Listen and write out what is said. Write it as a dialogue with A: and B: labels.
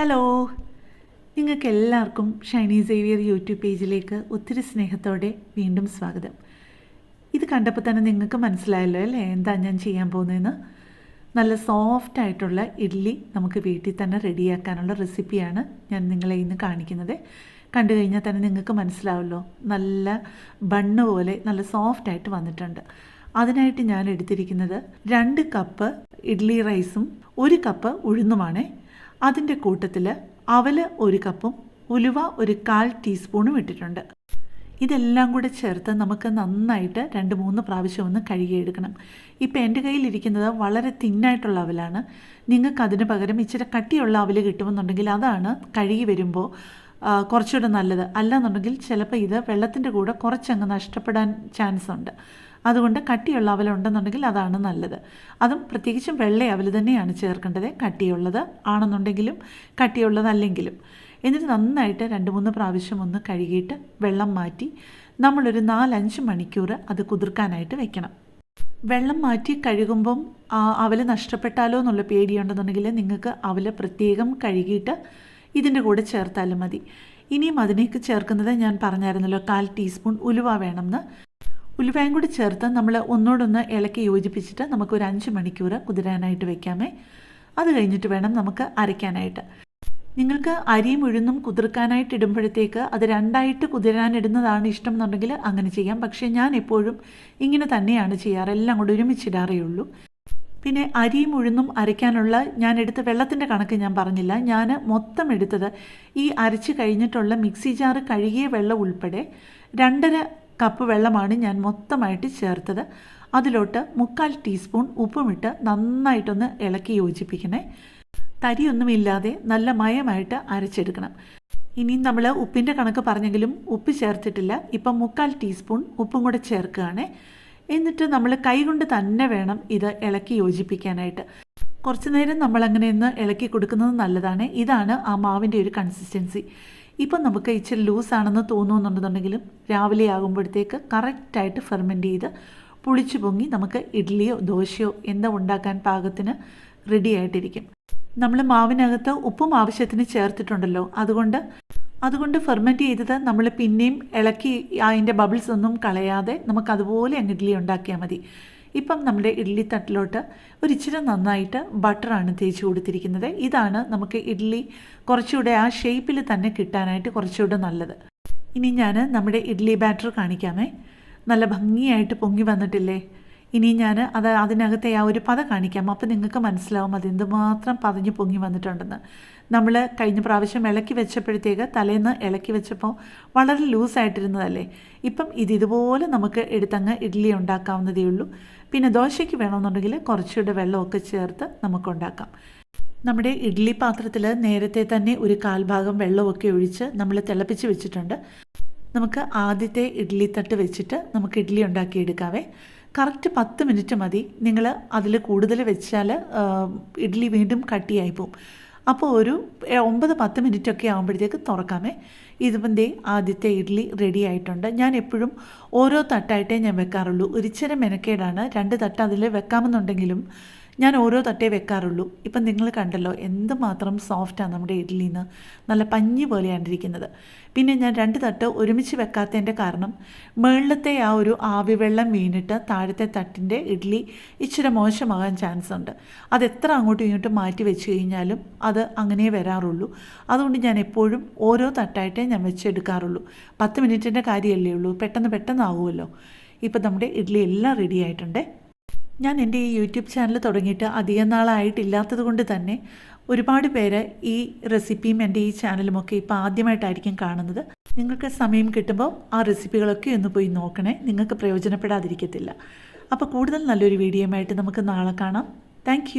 A: Hello നിങ്ങൾക്ക് എല്ലാവർക്കും Shiny Xavier YouTube പേജിലേക്ക് ഒത്തിരി സ്നേഹത്തോടെ വീണ്ടും സ്വാഗതം. ഇത് കണ്ടപ്പോൾ തന്നെ നിങ്ങൾക്ക് മനസ്സിലായല്ലോ അല്ലേ? എന്താ ഞാൻ ചെയ്യാൻ പോകുന്നതെന്ന്? നല്ല സോഫ്റ്റ് ആയിട്ടുള്ള ഇഡ്ഡലി നമുക്ക് വീട്ടിൽ തന്നെ റെഡിയാക്കാനുള്ള റെസിപ്പിയാണ് ഞാൻ നിങ്ങളെ ഇന്ന് കാണിക്കുന്നത്. കണ്ടു കഴിഞ്ഞാൽ തന്നെ നിങ്ങൾക്ക് മനസ്സിലാവല്ലോ നല്ല ബണ്ണ് പോലെ നല്ല സോഫ്റ്റ് ആയിട്ട് വന്നിട്ടുണ്ട്. അതിനായിട്ട് ഞാൻ എടുത്തിരിക്കുന്നത് രണ്ട് കപ്പ് ഇഡ്ഡലി റൈസും ഒരു കപ്പ് ഉഴുന്നുമാണേ. അതിന്റെ കൂട്ടത്തിൽ അവൽ ഒരു കപ്പും ഉലുവ ഒരു കാൽ ടീസ്പൂണും ഇട്ടിട്ടുണ്ട്. ഇതെല്ലാം കൂടെ ചേർത്ത് നമുക്ക് നന്നായിട്ട് രണ്ട് മൂന്ന് പ്രാവശ്യം ഒന്ന് കഴുകിയെടുക്കണം. ഇപ്പോൾ എന്റെ കയ്യിലിരിക്കുന്നത് വളരെ തിന്നായിട്ടുള്ള അവലാണ്. നിങ്ങൾക്ക് അതിന് പകരം ഇച്ചിരി കട്ടിയുള്ള അവൽ കിട്ടുമെന്നുണ്ടെങ്കിൽ അതാണ് കഴുകി വരുമ്പോൾ കുറച്ചുകൂടെ നല്ലത്. അല്ലെന്നുണ്ടെങ്കിൽ ചിലപ്പോൾ ഇത് വെള്ളത്തിന്റെ കൂടെ കുറച്ചങ്ങ് നഷ്ടപ്പെടാൻ ചാൻസ് ഉണ്ട്. അതുകൊണ്ട് കട്ടിയുള്ള അവല ഉണ്ടെന്നുണ്ടെങ്കിൽ അതാണ് നല്ലത്. അതും പ്രത്യേകിച്ചും വെള്ള അവൽ തന്നെയാണ് ചേർക്കേണ്ടത്. കട്ടിയുള്ളത് ആണെന്നുണ്ടെങ്കിലും കട്ടിയുള്ളതല്ലെങ്കിലും എന്നിട്ട് നന്നായിട്ട് രണ്ട് മൂന്ന് പ്രാവശ്യം ഒന്ന് കഴുകിയിട്ട് വെള്ളം മാറ്റി നമ്മളൊരു നാലഞ്ച് മണിക്കൂർ അത് കുതിർക്കാനായിട്ട് വെക്കണം. വെള്ളം മാറ്റി കഴുകുമ്പം അവൽ നഷ്ടപ്പെട്ടാലോ എന്നുള്ള പേടിയുണ്ടെന്നുണ്ടെങ്കിൽ നിങ്ങൾക്ക് അവൽ പ്രത്യേകം കഴുകിയിട്ട് ഇതിന്റെ കൂടെ ചേർത്താലും മതി. ഇനിയും അതിലേക്ക് ചേർക്കുന്നത് ഞാൻ പറഞ്ഞായിരുന്നല്ലോ കാൽ ടീസ്പൂൺ ഉലുവ വേണമെന്ന്. ഉലുവയും കൂടി ചേർത്ത് നമ്മൾ ഒന്നോടൊന്ന് ഇളക്കി യോജിപ്പിച്ചിട്ട് നമുക്ക് ഒരു അഞ്ച് മണിക്കൂർ കുതിരാനായിട്ട് വെക്കാമേ. അത് കഴിഞ്ഞിട്ട് വേണം നമുക്ക് അരയ്ക്കാനായിട്ട്. നിങ്ങൾക്ക് അരിയും ഉഴുന്നും കുതിർക്കാനായിട്ട് ഇടുമ്പോഴത്തേക്ക് അത് രണ്ടായിട്ട് കുതിരാനിടുന്നതാണ് ഇഷ്ടം എന്നുണ്ടെങ്കിൽ അങ്ങനെ ചെയ്യാം. പക്ഷേ ഞാൻ എപ്പോഴും ഇങ്ങനെ തന്നെയാണ് ചെയ്യാറ്. എല്ലാം കൂടെ ഒരുമിച്ചിടാറേ ഉള്ളൂ. പിന്നെ അരിയും ഉഴുന്നും അരയ്ക്കാനുള്ള ഞാൻ എടുത്ത വെള്ളത്തിന്റെ കണക്ക് ഞാൻ പറഞ്ഞില്ല. ഞാൻ മൊത്തം എടുത്തത് ഈ അരച്ച് കഴിഞ്ഞിട്ടുള്ള മിക്സി ജാറ് കഴുകിയ വെള്ളം ഉൾപ്പെടെ രണ്ടര കപ്പ് വെള്ളമാണ് ഞാൻ മൊത്തമായിട്ട് ചേർത്തത്. അതിലോട്ട് മുക്കാൽ ടീസ്പൂൺ ഉപ്പുമിട്ട് നന്നായിട്ടൊന്ന് ഇളക്കി യോജിപ്പിക്കണേ. തരിയൊന്നുമില്ലാതെ നല്ല മയമായിട്ട് അരച്ചെടുക്കണം. ഇനിയും നമ്മൾ ഉപ്പിന്റെ കണക്ക് പറഞ്ഞെങ്കിലും ഉപ്പ് ചേർത്തിട്ടില്ല. ഇപ്പം മുക്കാൽ ടീസ്പൂൺ ഉപ്പും കൂടെ ചേർക്കുകയാണ്. എന്നിട്ട് നമ്മൾ കൈകൊണ്ട് തന്നെ വേണം ഇത് ഇളക്കി യോജിപ്പിക്കാനായിട്ട്. കുറച്ചു നേരം നമ്മൾ അങ്ങനെ ഒന്ന് ഇളക്കി കൊടുക്കുന്നത് നല്ലതാണ്. ഇതാണ് ആ മാവിന്റെ ഒരു കൺസിസ്റ്റൻസി ഇപ്പം നമുക്ക് ഇച്ചിരി ലൂസാണെന്ന് തോന്നുന്നുണ്ടെന്നുണ്ടെങ്കിലും രാവിലെ ആകുമ്പോഴത്തേക്ക് കറക്റ്റായിട്ട് ഫെർമെന്റ് ചെയ്ത് പുളിച്ചു പൊങ്ങി നമുക്ക് ഇഡ്ഡലിയോ ദോശയോ എന്താ ഉണ്ടാക്കാൻ പാകത്തിന് റെഡി ആയിട്ടിരിക്കും. നമ്മൾ മാവിനകത്ത് ഉപ്പും ആവശ്യത്തിന് ചേർത്തിട്ടുണ്ടല്ലോ. അതുകൊണ്ട് അതുകൊണ്ട് ഫെർമെന്റ് ചെയ്തത് നമ്മൾ പിന്നെയും ഇളക്കി അതിന്റെ ബബിൾസ് ഒന്നും കളയാതെ നമുക്ക് അതുപോലെ അങ്ങ് ഇഡ്ഡലി ഉണ്ടാക്കിയാൽ മതി. ഇപ്പം നമ്മുടെ ഇഡ്ഡലി തട്ടിലോട്ട് ഒരു ഇച്ചിരി നന്നായിട്ട് ബട്ടറാണ് തേച്ച് കൊടുത്തിരിക്കുന്നത്. ഇതാണ് നമുക്ക് ഇഡ്ഡലി കുറച്ചുകൂടെ ആ ഷേപ്പിൽ തന്നെ കിട്ടാനായിട്ട് കുറച്ചുകൂടെ നല്ലത്. ഇനി ഞാൻ നമ്മുടെ ഇഡ്ഡലി ബാറ്റർ കാണിക്കാമേ. നല്ല ഭംഗിയായിട്ട് പൊങ്ങി വന്നിട്ടില്ലേ? ഇനി ഞാൻ അത് അതിനകത്തെ ആ ഒരു പത കാണിക്കാം. അപ്പോൾ നിങ്ങൾക്ക് മനസ്സിലാവും അത് എന്തുമാത്രം പതഞ്ഞു പൊങ്ങി വന്നിട്ടുണ്ടെന്ന്. നമ്മൾ കഴിഞ്ഞ പ്രാവശ്യം ഇളക്കി വെച്ചപ്പോഴത്തേക്ക് തലേന്ന് ഇളക്കി വെച്ചപ്പോൾ വളരെ ലൂസായിട്ടിരുന്നതല്ലേ? ഇപ്പം ഇത് ഇതുപോലെ നമുക്ക് എടുത്തങ്ങ് ഇഡ്ഡലി ഉണ്ടാക്കാവുന്നതേ ഉള്ളൂ. പിന്നെ ദോശയ്ക്ക് വേണമെന്നുണ്ടെങ്കിൽ കുറച്ചുകൂടെ വെള്ളമൊക്കെ ചേർത്ത് നമുക്ക് ഉണ്ടാക്കാം. നമ്മുടെ ഇഡ്ഡലി പാത്രത്തിൽ നേരത്തെ തന്നെ ഒരു കാൽഭാഗം വെള്ളമൊക്കെ ഒഴിച്ച് നമ്മൾ തിളപ്പിച്ച് വെച്ചിട്ടുണ്ട്. നമുക്ക് ആദ്യത്തെ ഇഡ്ഡലി തട്ട് വെച്ചിട്ട് നമുക്ക് ഇഡ്ഡലി ഉണ്ടാക്കിയെടുക്കാവേ. കറക്റ്റ് പത്ത് മിനിറ്റ് മതി. നിങ്ങൾ അതിൽ കൂടുതൽ വെച്ചാൽ ഇഡ്ഡലി വീണ്ടും കട്ടിയായി പോവും. അപ്പോൾ ഒരു ഒമ്പത് പത്ത് മിനിറ്റ് ഒക്കെ ആകുമ്പോഴത്തേക്ക് തുറക്കാമേ. ഇതിന്റെ ആദ്യത്തെ ഇഡ്ഡലി റെഡി ആയിട്ടുണ്ട്. ഞാൻ എപ്പോഴും ഓരോ തട്ടായിട്ടേ ഞാൻ വെക്കാറുള്ളൂ. ഒരിച്ചിരി മെനക്കേടാണ്. രണ്ട് തട്ട് അതിൽ വെക്കാമെന്നുണ്ടെങ്കിലും ഞാൻ ഓരോ തട്ടേ വെക്കാറുള്ളൂ. ഇപ്പം നിങ്ങൾ കണ്ടല്ലോ എന്തുമാത്രം സോഫ്റ്റാണ് നമ്മുടെ ഇഡ്ഡലിന്ന് നല്ല പഞ്ഞി പോലെയാണ് ഇരിക്കുന്നത്. പിന്നെ ഞാൻ രണ്ട് തട്ട് ഒരുമിച്ച് വെക്കാത്തതിന്റെ കാരണം മുകളിലത്തെ ആ ഒരു ആവി വെള്ളം വീണിട്ട് താഴത്തെ തട്ടിന്റെ ഇഡ്ഡലി ഇച്ചിരി മോശമാകാൻ ചാൻസ് ഉണ്ട്. അത് എത്ര അങ്ങോട്ടും ഇങ്ങോട്ടും മാറ്റി വെച്ച് കഴിഞ്ഞാലും അത് അങ്ങനെ വരാറുള്ളൂ. അതുകൊണ്ട് ഞാൻ എപ്പോഴും ഓരോ തട്ടായിട്ടേ ഞാൻ വെച്ചെടുക്കാറുള്ളൂ പത്ത് മിനിറ്റിന്റെ കാര്യമല്ലേ ഉള്ളൂ. പെട്ടെന്ന് പെട്ടെന്ന് ആകുമല്ലോ ഇപ്പം നമ്മുടെ ഇഡ്ഡലി എല്ലാം റെഡി ആയിട്ടുണ്ട്. ഞാൻ എന്റെ ഈ യൂട്യൂബ് ചാനൽ തുടങ്ങിയിട്ട് അധികം നാളായിട്ടില്ലാത്തത് കൊണ്ട് തന്നെ ഒരുപാട് പേര് ഈ റെസിപ്പിയും എന്റെ ഈ ചാനലുമൊക്കെ ഇപ്പോൾ ആദ്യമായിട്ടായിരിക്കും കാണുന്നത്. നിങ്ങൾക്ക് സമയം കിട്ടുമ്പോൾ ആ റെസിപ്പികളൊക്കെ ഒന്ന് പോയി നോക്കണേ. നിങ്ങൾക്ക് പ്രയോജനപ്പെടാതിരിക്കത്തില്ല. അപ്പോൾ കൂടുതൽ നല്ലൊരു വീഡിയോയുമായിട്ട് നമുക്ക് നാളെ കാണാം. താങ്ക്